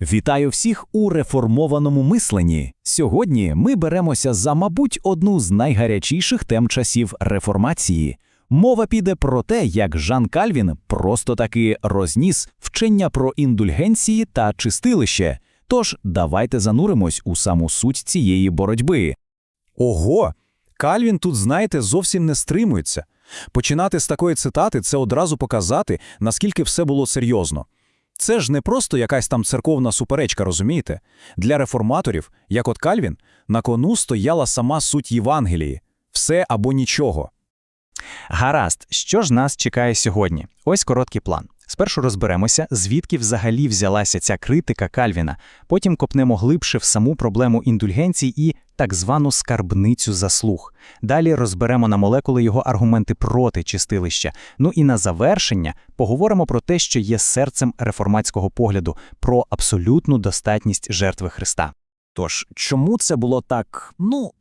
Вітаю всіх у реформованому мисленні. Сьогодні ми беремося за, мабуть, одну з найгарячіших тем часів реформації. Мова піде про те, як Жан Кальвін просто таки розніс вчення про індульгенції та чистилище. Тож давайте зануримось у саму суть цієї боротьби. Ого! Кальвін тут, знаєте, зовсім не стримується. Починати з такої цитати – це одразу показати, наскільки все було серйозно. Це ж не просто якась там церковна суперечка, розумієте? Для реформаторів, як от Кальвін, на кону стояла сама суть Євангелії – все або нічого. Гаразд, що ж нас чекає сьогодні? Ось короткий план. Спершу розберемося, звідки взагалі взялася ця критика Кальвіна, потім копнемо глибше в саму проблему індульгенцій і так звану скарбницю заслуг. Далі розберемо на молекули його аргументи проти чистилища. Ну і на завершення поговоримо про те, що є серцем реформатського погляду, про абсолютну достатність жертви Христа. Тож, чому це було так, ну,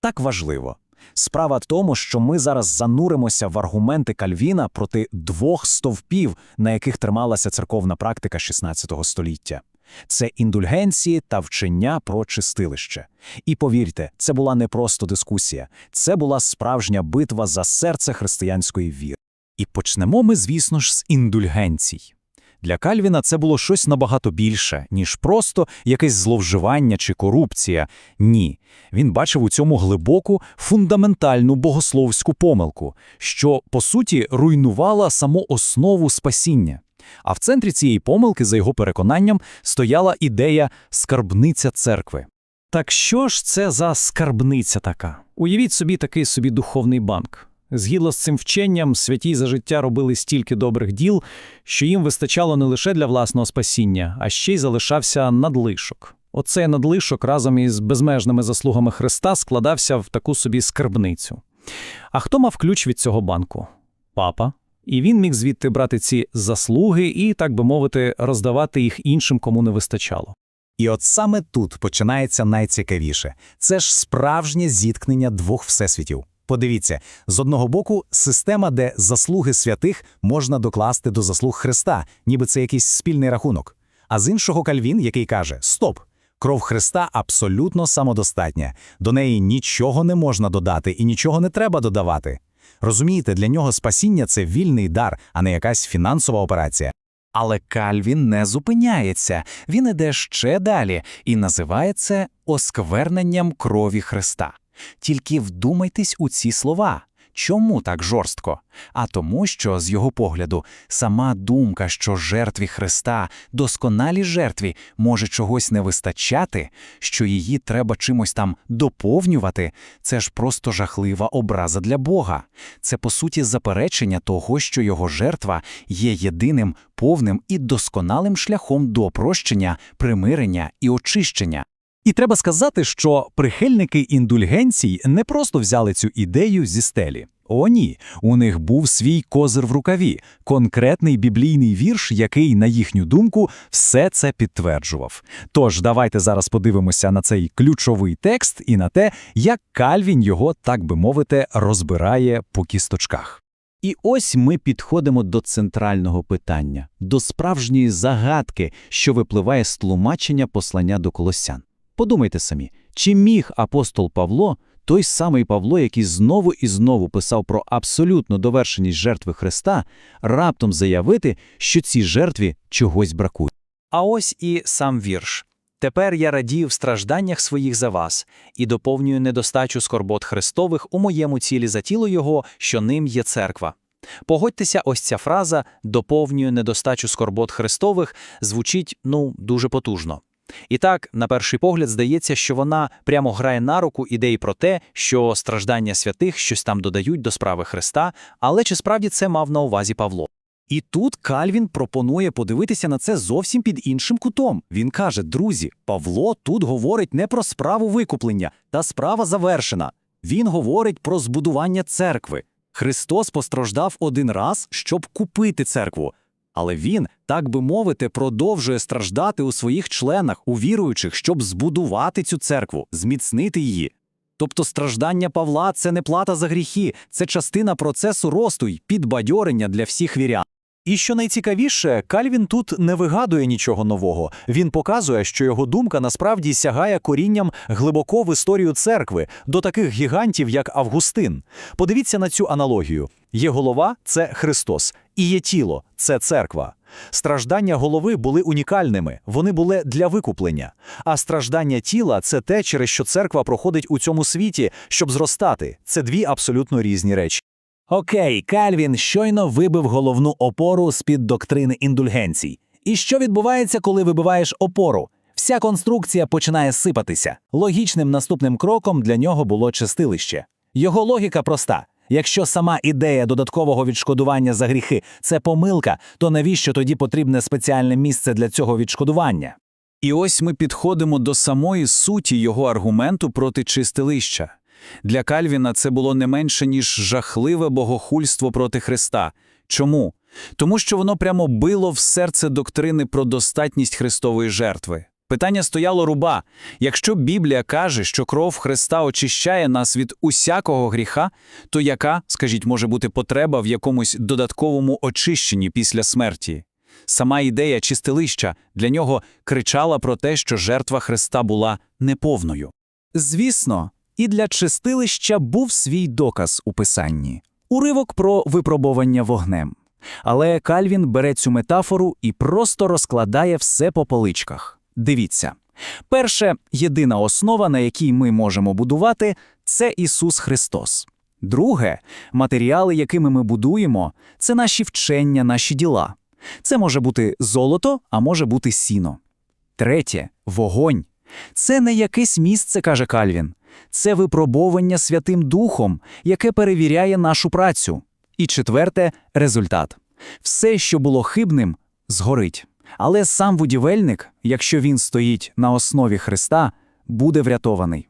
так важливо? Справа в тому, що ми зараз зануримося в аргументи Кальвіна проти двох стовпів, на яких трималася церковна практика XVI століття. Це індульгенції та вчення про чистилище. І повірте, це була не просто дискусія, це була справжня битва за серце християнської віри. І почнемо ми, звісно ж, з індульгенцій. Для Кальвіна це було щось набагато більше, ніж просто якесь зловживання чи корупція. Ні, він бачив у цьому глибоку, фундаментальну богословську помилку, що, по суті, руйнувала саму основу спасіння. А в центрі цієї помилки, за його переконанням, стояла ідея скарбниця церкви. Так що ж це за скарбниця така? Уявіть собі такий собі духовний банк. Згідно з цим вченням, святі за життя робили стільки добрих діл, що їм вистачало не лише для власного спасіння, а ще й залишався надлишок. Оцей надлишок разом із безмежними заслугами Христа складався в таку собі скарбницю. А хто мав ключ від цього банку? Папа. І він міг звідти брати ці заслуги і, так би мовити, роздавати їх іншим, кому не вистачало. І от саме тут починається найцікавіше. Це ж справжнє зіткнення двох всесвітів. Подивіться, з одного боку, система, де заслуги святих можна докласти до заслуг Христа, ніби це якийсь спільний рахунок. А з іншого Кальвін, який каже: Стоп! Кров Христа абсолютно самодостатня, до неї нічого не можна додати і нічого не треба додавати. Розумієте, для нього спасіння це вільний дар, а не якась фінансова операція. Але Кальвін не зупиняється, він іде ще далі і називає це оскверненням крові Христа. Тільки вдумайтесь у ці слова. Чому так жорстко? А тому, що, з його погляду, сама думка, що жертві Христа, досконалі жертві, може чогось не вистачати, що її треба чимось там доповнювати, це ж просто жахлива образа для Бога. Це, по суті, заперечення того, що його жертва є єдиним, повним і досконалим шляхом до прощення, примирення і очищення. І треба сказати, що прихильники індульгенцій не просто взяли цю ідею зі стелі. О, ні, у них був свій козир в рукаві, конкретний біблійний вірш, який, на їхню думку, все це підтверджував. Тож давайте зараз подивимося на цей ключовий текст і на те, як Кальвін його, так би мовити, розбирає по кісточках. І ось ми підходимо до центрального питання, до справжньої загадки, що випливає з тлумачення послання до колосян. Подумайте самі, чи міг апостол Павло, той самий Павло, який знову і знову писав про абсолютну довершеність жертви Христа, раптом заявити, що цій жертві чогось бракує? А ось і сам вірш. Тепер я радію в стражданнях своїх за вас і доповнюю недостачу скорбот Христових у моєму цілі за тіло Його, що ним є церква. Погодьтеся, ось ця фраза доповнюю недостачу скорбот Христових звучить, ну, дуже потужно. І так, на перший погляд, здається, що вона прямо грає на руку ідеї про те, що страждання святих щось там додають до справи Христа, але чи справді це мав на увазі Павло? І тут Кальвін пропонує подивитися на це зовсім під іншим кутом. Він каже: друзі, Павло тут говорить не про справу викуплення, та справа завершена. Він говорить про збудування церкви. Христос постраждав один раз, щоб купити церкву. Але він, так би мовити, продовжує страждати у своїх членах, у віруючих, щоб збудувати цю церкву, зміцнити її. Тобто страждання Павла це не плата за гріхи, це частина процесу росту й підбадьорення для всіх вірян. І що найцікавіше, Кальвін тут не вигадує нічого нового. Він показує, що його думка насправді сягає корінням глибоко в історію церкви, до таких гігантів, як Августин. Подивіться на цю аналогію: є голова це Христос, і є тіло це церква. Страждання голови були унікальними, вони були для викуплення. А страждання тіла це те, через що церква проходить у цьому світі, щоб зростати. Це дві абсолютно різні речі. Окей, Кальвін щойно вибив головну опору з-під доктрини індульгенцій. І що відбувається, коли вибиваєш опору? Вся конструкція починає сипатися. Логічним наступним кроком для нього було чистилище. Його логіка проста. Якщо сама ідея додаткового відшкодування за гріхи це помилка, то навіщо тоді потрібне спеціальне місце для цього відшкодування? І ось ми підходимо до самої суті його аргументу проти чистилища. Для Кальвіна це було не менше, ніж жахливе богохульство проти Христа. Чому? Тому що воно прямо било в серце доктрини про достатність Христової жертви. Питання стояло руба. Якщо Біблія каже, що кров Христа очищає нас від усякого гріха, то яка, скажіть, може бути потреба в якомусь додатковому очищенні після смерті? Сама ідея чистилища для нього кричала про те, що жертва Христа була неповною. Звісно, і для чистилища був свій доказ у писанні уривок про випробування вогнем. Але Кальвін бере цю метафору і просто розкладає все по поличках. Дивіться. Перше, єдина основа, на якій ми можемо будувати, це Ісус Христос. Друге, матеріали, якими ми будуємо, це наші вчення, наші діла. Це може бути золото, а може бути сіно. Третє вогонь. Це не якесь місце, каже Кальвін. Це випробовування Святим Духом, яке перевіряє нашу працю. І четверте результат. Все, що було хибним, згорить. Але сам будівельник, якщо він стоїть на основі Христа, буде врятований.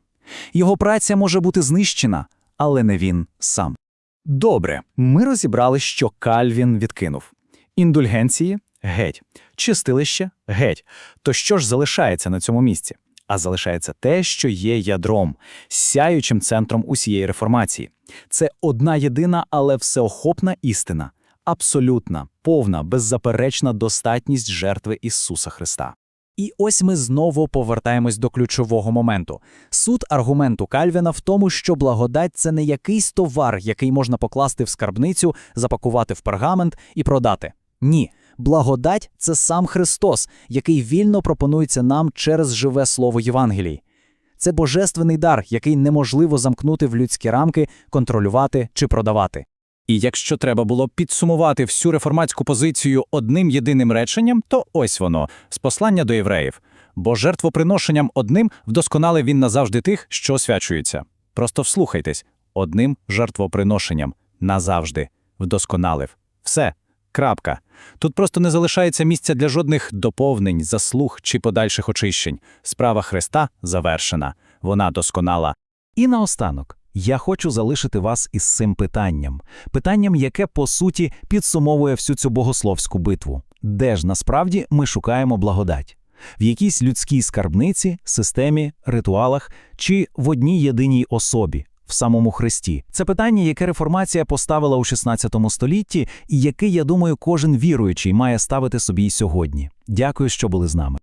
Його праця може бути знищена, але не він сам. Добре, ми розібрали, що Кальвін відкинув. Індульгенції геть, чистилище геть. То що ж залишається на цьому місці? А залишається те, що є ядром, сяючим центром усієї реформації. Це одна єдина, але всеохопна істина, абсолютна, повна, беззаперечна достатність жертви Ісуса Христа. І ось ми знову повертаємось до ключового моменту. Суть аргументу Кальвіна в тому, що благодать це не якийсь товар, який можна покласти в скарбницю, запакувати в пергамент і продати. Ні, благодать це сам Христос, який вільно пропонується нам через живе слово Євангелії. Це божественний дар, який неможливо замкнути в людські рамки, контролювати чи продавати. І якщо треба було підсумувати всю реформатську позицію одним єдиним реченням, то ось воно з послання до євреїв. Бо жертвоприношенням одним вдосконалив він назавжди тих, що освячуються. Просто вслухайтесь одним жертвоприношенням назавжди вдосконалив. Все. Крапка. Тут просто не залишається місця для жодних доповнень, заслуг чи подальших очищень. Справа Христа завершена. Вона досконала. І наостанок, я хочу залишити вас із цим питанням. Питанням, яке, по суті, підсумовує всю цю богословську битву. Де ж насправді ми шукаємо благодать? В якійсь людській скарбниці, системі, ритуалах чи в одній єдиній особі, в самому Христі? Це питання, яке реформація поставила у 16 столітті, і яке, я думаю, кожен віруючий має ставити собі й сьогодні. Дякую, що були з нами.